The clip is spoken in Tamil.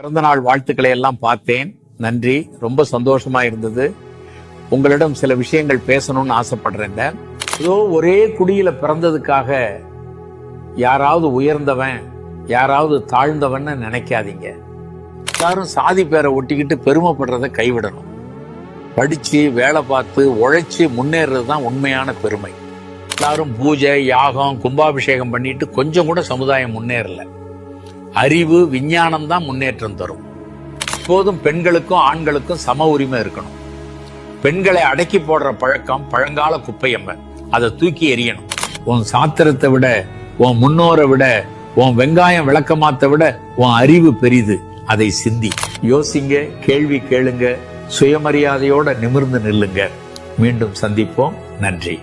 பிறந்தநாள் வாழ்த்துக்களை எல்லாம் பார்த்தேன். நன்றி. ரொம்ப சந்தோஷமா இருந்தது. உங்களிடம் சில விஷயங்கள் பேசணும்னு ஆசைப்படுறேன் ஏதோ ஒரே குடியில பிறந்ததுக்காக யாராவது உயர்ந்தவன் யாராவது தாழ்ந்தவன்னு நினைக்காதீங்க. எல்லாரும் சாதி பேரை ஒட்டிக்கிட்டு பெருமைப்படுறதை கைவிடணும். படிச்சு வேலை பார்த்து உழைச்சி முன்னேறது தான் உண்மையான பெருமை. எல்லாரும் பூஜை யாகம் கும்பாபிஷேகம் பண்ணிட்டு கொஞ்சம் கூட சமுதாயம் முன்னேறல. அறிவு விஞ்ஞானம் தான் முன்னேற்றம் தரும். எப்போதும் பெண்களுக்கும் ஆண்களுக்கும் சம உரிமை இருக்கணும். பெண்களை அடக்கி போடுற பழக்கம் பழங்கால குப்பையம்ம அதை தூக்கி எறியணும். உன் சாத்திரத்தை விட உன் முன்னோரை விட உன் வெங்காயம் விளக்கமாத்த விட உன் அறிவு பெரிது. அதை சிந்தி. யோசிங்க கேள்வி கேளுங்க. சுயமரியாதையோட நிமிர்ந்து நில்லுங்க. மீண்டும் சந்திப்போம். நன்றி.